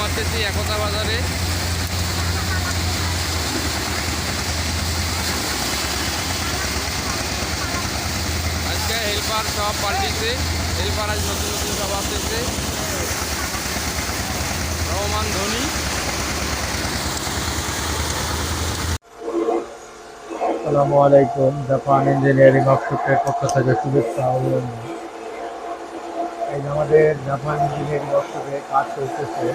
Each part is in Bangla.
মারতেছি একতা বাজারে। আজকে হেল্পার সব পাল্টিছে, হেল্পার আজ নতুন নতুন সব আসতেছে। রহমান ধোনি। আসসালামু আলাইকুম, জাপান ইঞ্জিনিয়ারিং ওয়ার্কশপের পক্ষ থেকে শুভেচ্ছা এই আমাদের জাপান ইঞ্জিনিয়ারিং ওয়ার্কশপে কাজ চলতেছে।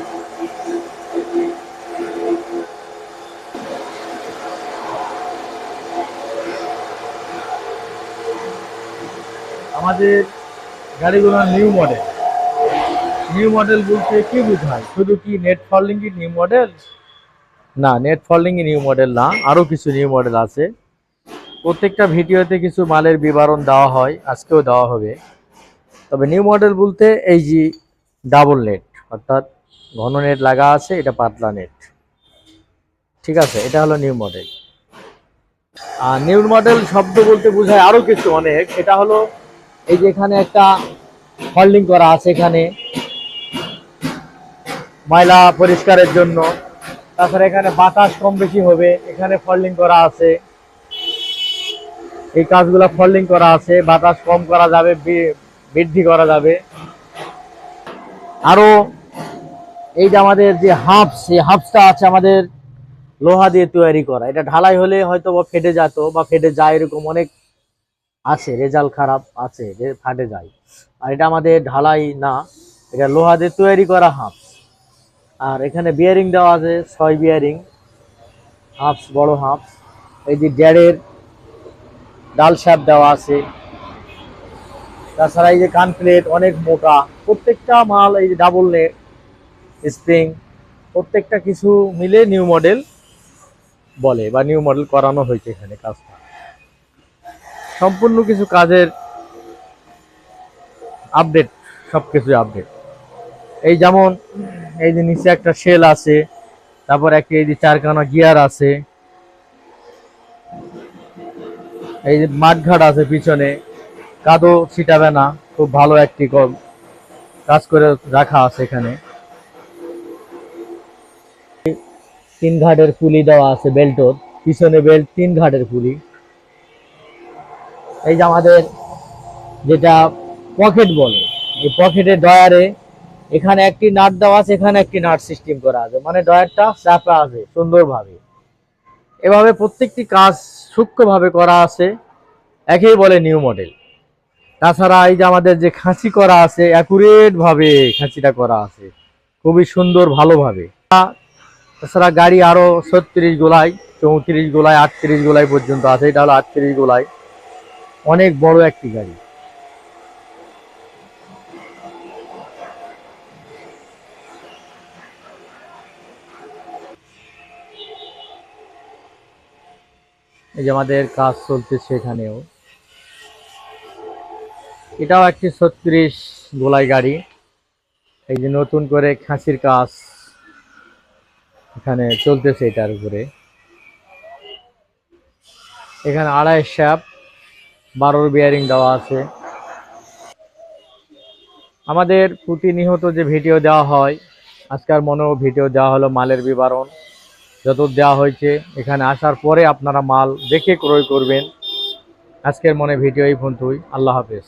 আমাদের গাড়িগুলো নিউ মডেল। নিউ মডেল বলতে কি বোঝায়? শুধু কি নেট ফলিং কি নিউ মডেল? না, নেট ফল্ডিং নিউ মডেল না আরও কিছু নিউ মডেল আছে। প্রত্যেকটা ভিডিওতে কিছু মালের বিবরণ দেওয়া হয়, আজকেও দেওয়া হবে। তবে নিউ মডেল বলতে এই যে ডাবল নেট অর্থাৎ ঘন নেট লাগা আছে, এটা পাতলা নেট ঠিক আছে, এটা হলো নিউ মডেল আর নিউ মডেল শব্দ বলতে বোঝায় আরও কিছু অনেক। এটা হলো এই যে এখানে একটা ফল্ডিং করা আছে এখানে, ময়লা পরিষ্কারের জন্য। তারপরে এখানে বাতাস কম বেশি হবে, এখানে ফল্ডিং করা আছে। এই কাজগুলো ফল্ডিং করা আছে, বাতাস কম করা যাবে বৃদ্ধি করা যাবে। আরও এই যে আমাদের যে হাফস সেই হাফসটা আছে আমাদের লোহা দিয়ে তৈরি করা। এটা ঢালাই হলে হয়তো বা ফেটে যেত বা ফেটে যায় এরকম অনেক আছে, রেজাল্ট খারাপ আছে, যে ফাটে যায়। আর এটা আমাদের ঢালাই না, এটা লোহা দিয়ে তৈরি করা হাফস। আর এখানে বিয়ারিং দেওয়া আছে, ছয় বিয়ারিং হাফস, বড় হাফস। এই যে ড্যারের ডাল শ্যাপ দেওয়া আছে। তাছাড়া এই যে কান প্লেট অনেক মোটা, প্রত্যেকটা মাল এই যে ডাবল নেট স্প্রিং প্রত্যেকটা কিছু মিলে নিউ মডেল বলে বা নিউ মডেল করানো হয়েছে এখানে কাজটা। সম্পূর্ণ কিছু কাজের আপডেট সব কিছু আপডেট এই যেমন, এই যে নিচে একটা শেল আছে, তারপর একটা এই যে চারখানা গিয়ার আছে। এই যে মাঠঘাট আছে পিছনে কাদো ছিটাবে না, খুব ভালো একটি কাজ করে রাখা আছে এখানে। তিন ঘাটের পুলি দেওয়া আছে বেল্টর। পিছনে বেল্ট, তিন ঘাটের পুলি। এই যে আমাদের যেটা পকেট বলে, এই পকেটের ডয়ারে এখানে একটি নাট দেওয়া আছে, এখানে একটি নাট সিস্টেম করা আছে। মানে ডয়ারটা চাপা আছে সুন্দরভাবে। এভাবে প্রত্যেকটি কাজ সূক্ষ্মভাবে করা আছে। একেই বলে নিউ মডেল। তাছাড়া এই যে আমাদের যে খাঁচি করা আছে অ্যাকুরেট ভাবে খাঁচিটা করা আছে। খুবই সুন্দর, ভালোভাবে। তাছাড়া গাড়ি আরও ছত্রিশ গোলায় চৌত্রিশ গোলায় আটত্রিশ গোলায় পর্যন্ত আছে। এটা হলো আটত্রিশ গোলায় অনেক বড় একটি গাড়ি। এই যে আমাদের কাজ চলতেছে এখানেও। এটাও একটি ছত্রিশ গোলাই গাড়ি। এই যে নতুন করে খাসির কাজ এখানে চলতেছে এটার উপরে। এখানে আড়াই শ্যাপ বারোর বিয়ারিং দেওয়া আছে। আমাদের প্রতিনিয়ত যে ভিডিও দেওয়া হয় আজকাল মনেও ভিডিও দেওয়া হলো মালের বিবরণ। যত দেওয়া হয়েছে, এখানে আসার পরে আপনারা মাল দেখে ক্রয় করবেন। আজকের মনে ভিডিও এই পর্যন্তই। আল্লাহ হাফেজ।